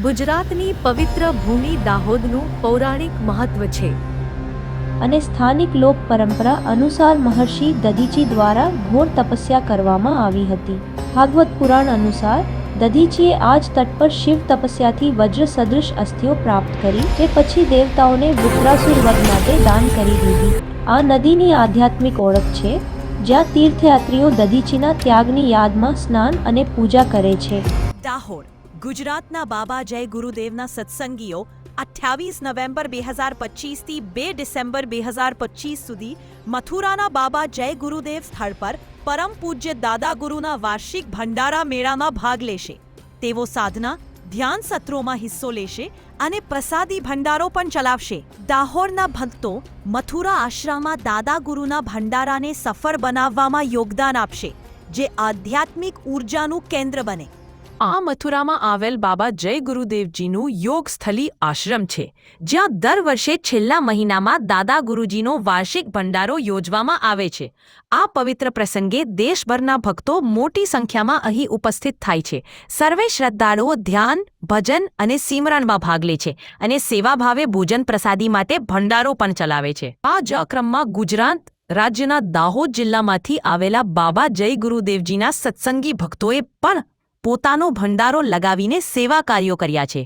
ગુજરાતની પવિત્ર ભૂમિ દાહોદનું પૌરાણિક મહત્વ છે. અને સ્થાનિક લોક પરંપરા અનુસાર મહર્ષિ દધીચી દ્વારા ઘોર તપસ્યા કરવામાં આવી હતી. ભાગવત પુરાણ અનુસાર દધીચીએ આ જ તટ પર શિવ તપસ્યાથી વજ્ર સદૃશ અસ્થિઓ પ્રાપ્ત કરી જે પછી દેવતાઓને વૃત્રાસુર વધ માટે દાન કરી દીધી. આ નદીની આધ્યાત્મિક ઓળખ છે જ્યાં તીર્થયાત્રીઓ દધીચીના ત્યાગની યાદમાં સ્નાન અને પૂજા કરે છે. દાહોદ ગુજરાતના બાબા જય ગુરુદેવના સત્સંગીઓ અઠ્યાવીસ નવેમ્બર બે હજાર પચીસથી બે ડિસેમ્બર બે હજાર પચીસ સુધી મથુરાના બાબા જય ગુરુદેવ સ્થળ પર પરમ પૂજ્ય દાદા ગુરુના વાર્ષિક ભંડારા મેળામાં ભાગ લેશે. તેઓ સાધના, ધ્યાન સત્રોમાં હિસ્સો લેશે અને પ્રસાદી ભંડારો પણ ચલાવશે. દાહોરના ભક્તો મથુરા આશ્રમમાં દાદા ગુરુના ભંડારાને સફળ બનાવવામાં યોગદાન આપશે, જે આધ્યાત્મિક ઉર્જાનું કેન્દ્ર બને. આ મથુરામાં આવેલ બાબા જય ગુરુદેવજીનું યોગ સ્થલી આશ્રમ છે, જ્યાં દર વર્ષે છેલ્લા મહિનામાં દાદા ગુરુજીનો વાર્ષિક ભંડારો યોજવામાં આવે છે. આ પવિત્ર પ્રસંગે દેશભરના ભક્તો મોટી સંખ્યામાં અહીં ઉપસ્થિત થાય છે. સર્વે શ્રદ્ધાળુઓ ધ્યાન, ભજન અને સિમરણમાં ભાગ લે છે અને સેવાભાવે ભોજન પ્રસાદી માટે ભંડારો પણ ચલાવે છે. આ જ ક્રમમાં ગુજરાત રાજ્યના દાહોદ જિલ્લામાંથી આવેલા બાબા જય ગુરુદેવજીના સત્સંગી ભક્તોએ પણ પોતાનો ભંડારો લગાવીને સેવા કાર્યો કર્યા છે.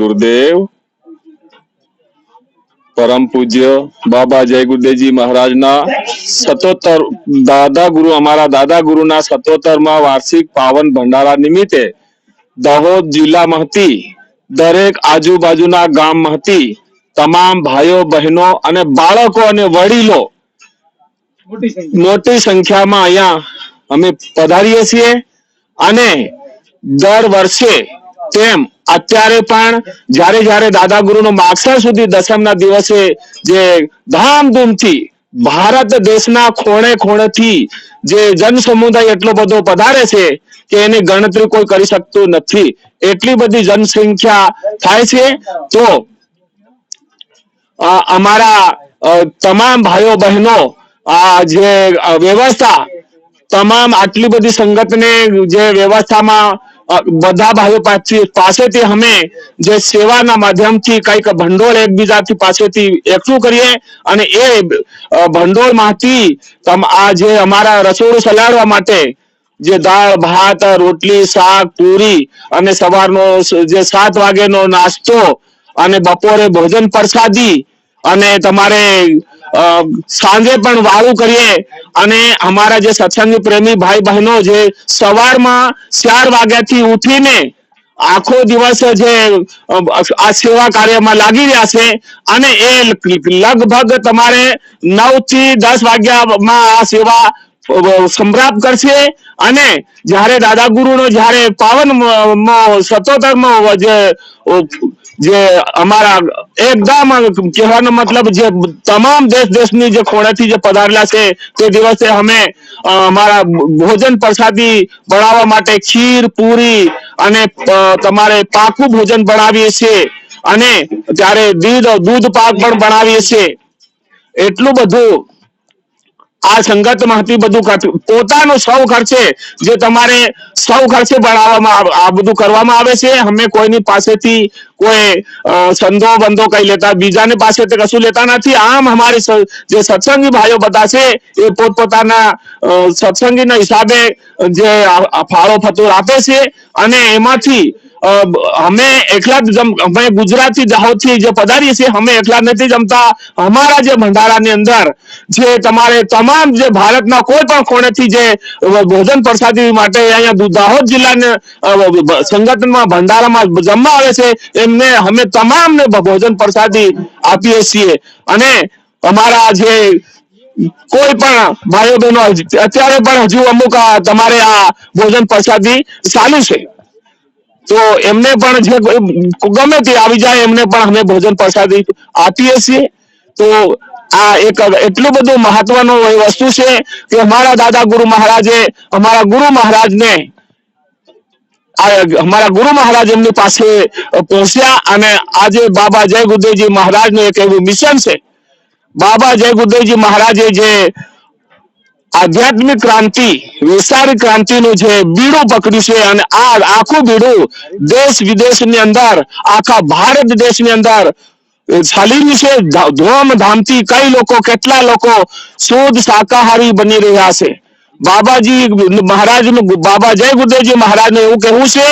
ગુરુદેવ. પરમ પૂજ્ય બાબા જય ગુરુદેવજી મહારાજના સતોતર દાદા ગુરુ, અમારા દાદા ગુરુના સતોતરમાં વાર્ષિક પાવન ભંડારા નિમિત્તે દાહોદ જિલ્લામાંથી દરેક આજુબાજુના ગામમાંથી તમામ ભાઈઓ, બહેનો અને બાળકો અને વડીલો મોટી સંખ્યામાં અહીંયા અમે પધારીએ છીએ. અને દર વર્ષે તેમ અત્યારે પણ જ્યારે જ્યારે દાદા ગુરુનો માગસર સુધી દસમના દિવસે જે ધામધૂમથી ભારત દેશના ખૂણે ખૂણેથી જે જન સમુદાય એટલો બધો પધારે છે કે એની ગણતરી કોઈ કરી શકતું નથી. એટલી બધી જનસંખ્યા થાય છે. તો અમારા તમામ ભાઈઓ બહેનો, આ જે વ્યવસ્થા, તમામ આટલી બધી સંગતને જે વ્યવસ્થામાં બધા ભાઈઓ પાસેથી અમે જે સેવાના માધ્યમથી કંઈક ભંડોળ એકબીજાથી પાસેથી એકઠું કરીએ અને એ ભંડોળમાંથી આ જે અમારા રસોડું સલાડવા માટે જે દાળ, ભાત, રોટલી, શાક, પૂરી અને સવારનો જે સાત વાગેનો નાસ્તો અને બપોરે ભોજન પ્રસાદી અને તમારે સાંજે પણ વાળું કરીએ અને અમારા જે સત્સંગી પ્રેમી ભાઈ બહેનો જે સવારમાં ચાર વાગ્યાથી ઉઠીને આખો દિવસ જે આ સેવા કાર્યમાં લાગી રહ્યા છે અને એ લગભગ તમારે નવથી દસ વાગ્યામાં આ સેવા અ, સંપ્રાપ્ત કરશે અને જ્યારે દાદા ગુરુનો જ્યારે પાવન સતોતરમો જે જે અમારા એકદમ કહેવાનો મતલબ જે તમામ દેશ દેશની જે ખોળેથી જે પધારેલા છે તે દિવસે અમે અમારા ભોજન પ્રસાદી બનાવવા માટે ખીર પૂરી અને તમારે પાકું ભોજન બનાવીએ છીએ અને ત્યારે દૂધ દૂધ પાક પણ બનાવીએ છીએ. એટલું બધું આ સંગતમાંથી બધું પોતાનો સૌ ખર્ચે, જે તમારે સૌ ખર્ચે આવ- આ બધું કરવામાં આવે છે. અમે કોઈની પાસેથી કોઈ સંધો બંધો કઈ લેતા, બીજાને પાસેથી કશું લેતા નથી. આમ અમારી જે સત્સંગી ભાઈઓ બધા છે, એ પોતપોતાના સત્સંગીના હિસાબે જે ફાળો ફતુર આપે છે અને એમાંથી અમે એકલા અમે ગુજરાતથી દાહોદથી જે પધારીએ છીએ, અમે એકલા નથી જમતા. અમારા જે ભંડારાની અંદર જે તમારે તમામ જે ભારતના કોઈ પણ ખૂણેથી જે ભોજન પ્રસાદી માટે અહીંયા દાહોદ જિલ્લાને સંગઠનમાં, ભંડારામાં જમવા આવે છે, એમને અમે તમામને ભોજન પ્રસાદી આપીએ છીએ. અને અમારા જે કોઈ પણ ભાઈઓ બહેનો, અત્યારે પણ હજુ અમુક તમારે આ ભોજન પ્રસાદી ચાલુ છે. તો એમને પણ જે ગમે તે આવી જાય, એમને પણ અમે ભોજન પ્રસાદી આપીએ છીએ. તો આ એક એટલું બધું મહત્વનું વસ્તુ છે કે અમારા દાદા ગુરુ મહારાજે, અમારા ગુરુ મહારાજને અમારા ગુરુ મહારાજ એમની પાસે પહોંચ્યા અને આજે બાબા જય ગુરુદેવજી મહારાજનું એક એવું મિશન છે. બાબા જય ગુરુદેવજી મહારાજે જે આધ્યાત્મિક ક્રાંતિ, વિસ્તારિક ક્રાંતિનું છે બીડું પકડ્યું છે અને આ આખું બીડું દેશ વિદેશની અંદર, આખા ભારત દેશની અંદર ચાલી છે. ધૂમધામથી કઈ લોકો, કેટલા લોકો શુદ્ધ શાકાહારી બની રહ્યા છે? બાબાજી મહારાજનું, બાબા જય ગુરુદેવજી મહારાજનું એવું કહેવું છે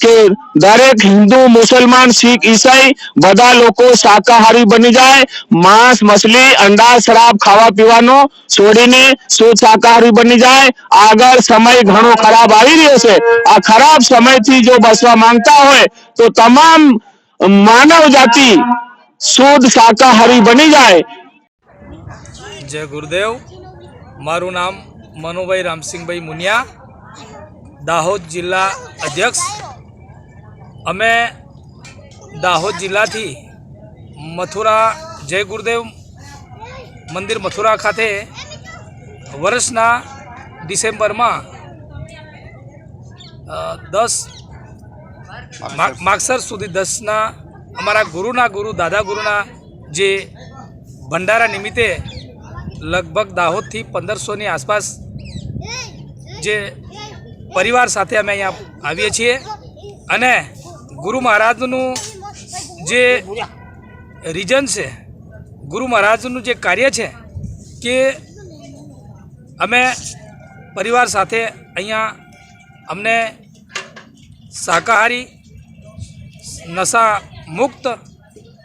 કે દરેક હિન્દુ, મુસલમાન, શીખ, ઈસાઈ બધા લોકો શાકાહારી બની જાય, માંસ, મછલી, અંડા, શરાબ ખાવા પીવાનો છોડીને શુદ્ધ શાકાહારી બની જાય. આગળ સમય ઘણો ખરાબ આવી રહ્યો છે. આ ખરાબ સમયથી જો બચવા માંગતા હોય તો તમામ માનવ જાતિ શુદ્ધ શાકાહારી બની જાય. જય ગુરુદેવ. મારું નામ મનુભાઈ રામસિંહભાઈ મુનિયા, દાહોદ જિલ્લા અધ્યક્ષ અમે દાહોદ જિલ્લાથી મથુરા જય ગુરુદેવ મંદિર મથુરા ખાતે વર્ષના ડિસેમ્બરમાં દસ માગસર સુધી દસના અમારા ગુરુના ગુરુ, દાદા ગુરુના જે ભંડારા નિમિત્તે લગભગ દાહોદથી પંદરસોની આસપાસ જે પરિવાર સાથે અમે અહીંયા આવીએ છીએ. અને ગુરુ મહારાજનું જે રીઝન છે, ગુરુ મહારાજનું જે કાર્ય છે કે અમે પરિવાર સાથે અહીંયા અમને શાકાહારી નશા મુક્ત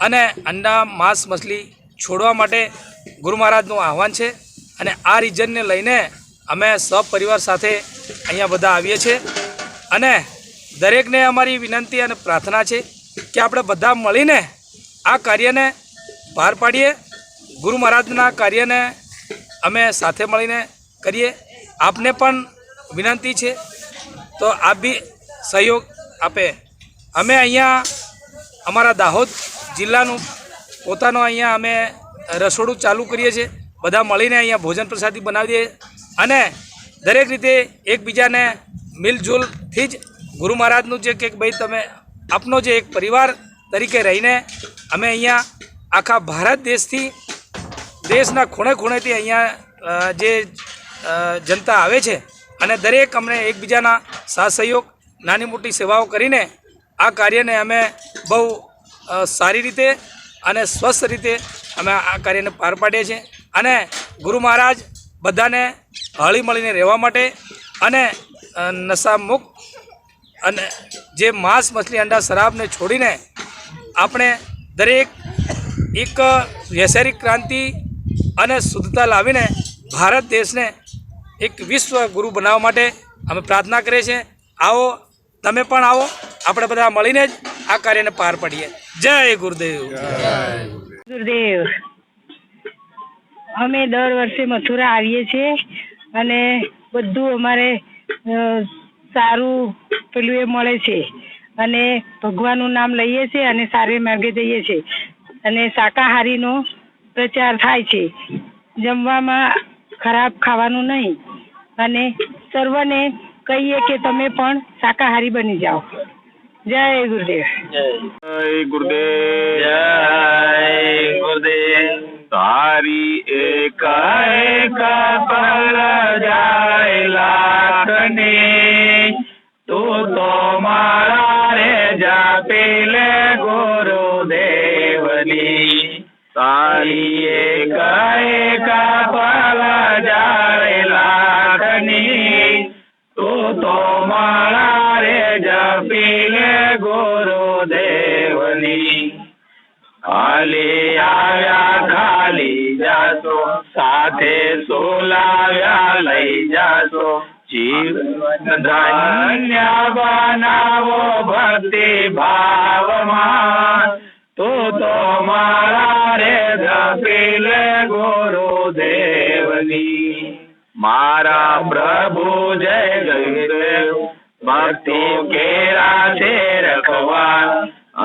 અને અંડા, માંસ, મછલી છોડવા માટે ગુરુ મહારાજનું આહવાન છે અને આ રીજનને લઈને અમે સપરિવાર સાથે અહીંયા બધા આવીએ છીએ. અને દરેકને અમારી વિનંતી અને પ્રાર્થના છે કે આપણે બધા મળીને આ કાર્યને પાર પાડીએ. ગુરુ મહારાજના કાર્યને અમે સાથે મળીને કરીએ. આપને પણ વિનંતી છે. તો આપ બી સહયોગ આપે. અમે અહીંયા અમારા દાહોદ જિલ્લાનું પોતાનું અહીંયા અમે રસોડું ચાલુ કરીએ છીએ. બધા મળીને અહીંયા ભોજન પ્રસાદી બનાવીએ અને દરેક રીતે એકબીજાને મિલજુલથી જ ગુરુ મહારાજનું જે કે ભાઈ તમે આપનો જે એક પરિવાર તરીકે રહીને અમે અહીંયા આખા ભારત દેશથી, દેશના ખૂણે ખૂણેથી અહીંયા જે જનતા આવે છે અને દરેક અમને એકબીજાના સાથ સહયોગ નાની મોટી સેવાઓ કરીને આ કાર્યને અમે બહુ સારી રીતે અને સ્વસ્થ રીતે અમે આ કાર્યને પાર પાડીએ છીએ. અને ગુરુ મહારાજ બધાને હળી મળીને રહેવા માટે અને નશા અને જે માંસ મછલી અંડા શરાબને છોડીને આપણે દરેક એક વૈચારિક ક્રાંતિ અને શુદ્ધતા લાવીને ભારત દેશને એક વિશ્વ ગુરુ બનાવવા માટે અમે પ્રાર્થના કરીએ છીએ. આવો, તમે પણ આવો. આપણે બધા મળીને જ આ કાર્યને પાર પાડીએ. જય ગુરુદેવ. ગુરુદેવ. અમે દર વર્ષે મથુરા આવીએ છીએ અને બધું અમારે સારું પેલું એ મળે છે. અને ભગવાનનું નામ લઈએ છીએ અને સારી માર્ગે જઈએ છીએ અને શાકાહારીનો પ્રચાર થાય છે. જમવામાં ખરાબ ખાવાનું નહીં. અને સર્વને કહીએ કે તમે પણ શાકાહારી બની જાઓ. જય ગુરુદેવ. જય ગુરુદેવ. જય ગુરુદેવ. તારી એકા એકા પર જાય લાખને. જાપેલે ગુરુદેવની. તારી એક એક પલ જાય લાખની. તું તો મારા રે જપીલે ગુરુદેવની. ખાલી આવ્યા, ખાલી જાતો સાથે સોલાવ્યા લઈ જાશો. જીવન ધન્ય બનાવો ભક્તિ ભાવમાં તું તો મારા રે જપીલે ગુરુદેવની મારા પ્રભુ જય ગુરુદેવ ભક્તો કેરા છે રખવાન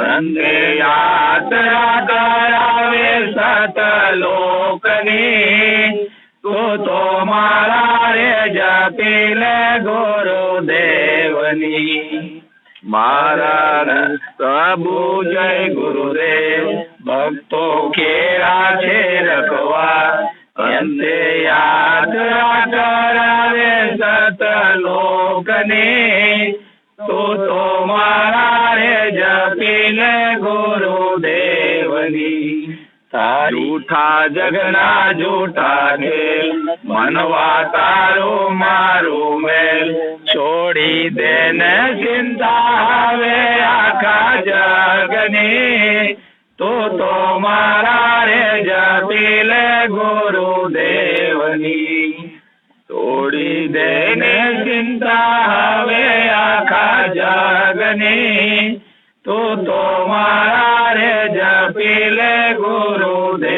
અંતે યાત્રા કરાવે સતલોકની તું તો મારા જપી લે ગુરુદેવની. મારા પ્રભુ જય ગુરુદેવ, ભક્તો કેરા છે રખવા. અંતે યાત્રા કરાવે સતલોકને. તું તો મારા રે જપીલ ગુરુદેવની. જૂઠા જગના જૂઠા ખેલ મનવા તારું મારું મેલ. છોડી દેને ચિંતા હવે આખા જગની. તું તો મારા રે જપી લે ગુરુદેવની. છોડી દેને ચિંતા હવે આખા જગની. તું તો મારા રે